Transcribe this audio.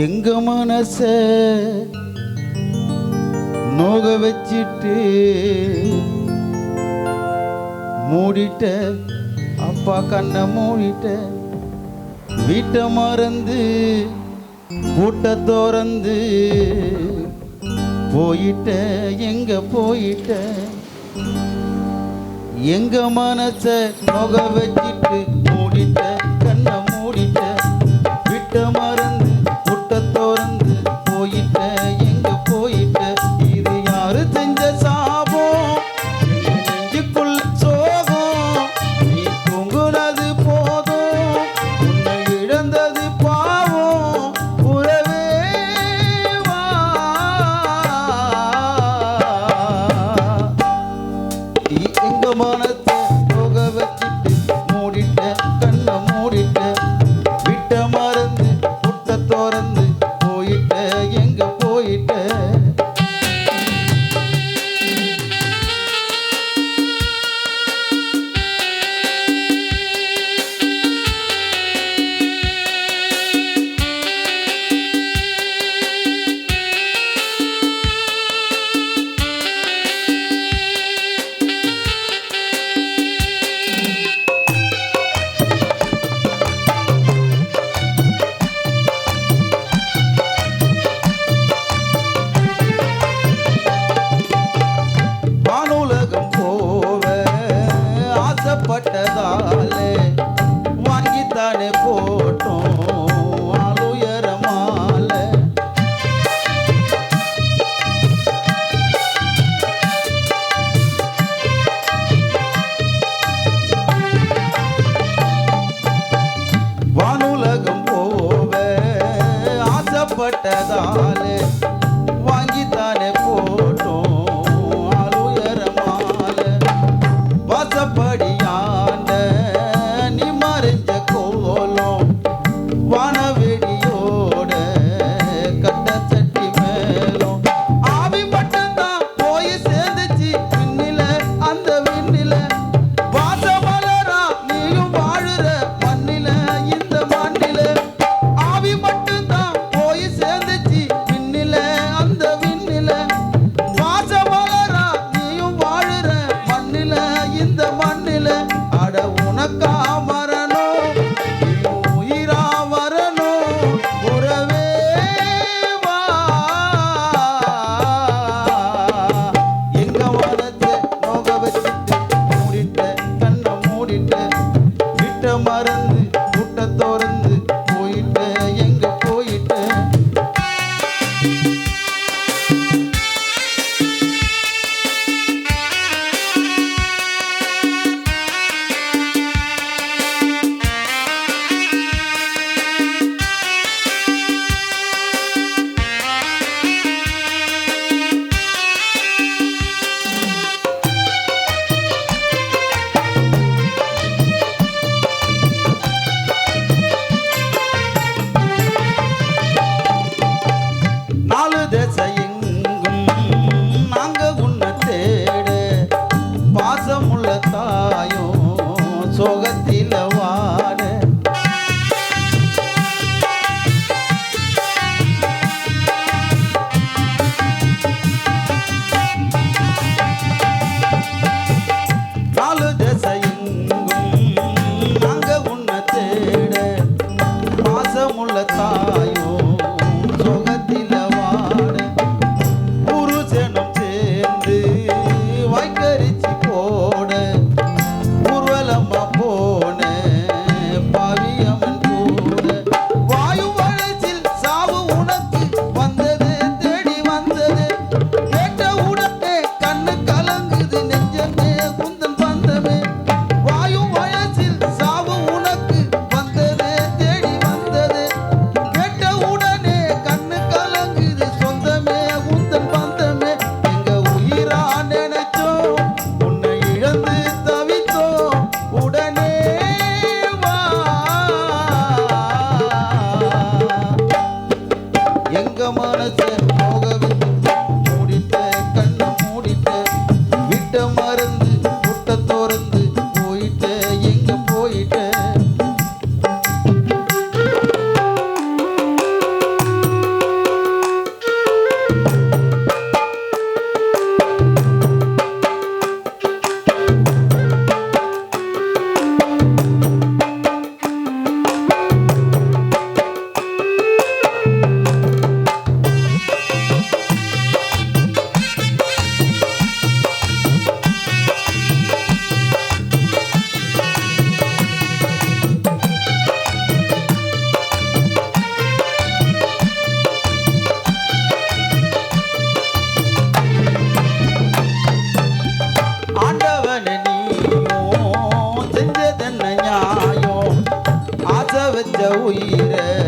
எங்க மனச நோக வச்சிட்டு மூடிட்ட அப்பா கண்ணை மூடிட்ட வீட்டை மறந்து பூட்டை திறந்து போயிட்ட எங்க போயிட்ட? எங்க மனச நோக வச்சிட்டு தோறும் ಕೊಟ್ಟದಾ உள்ள தாய் வச்ச உயிரை.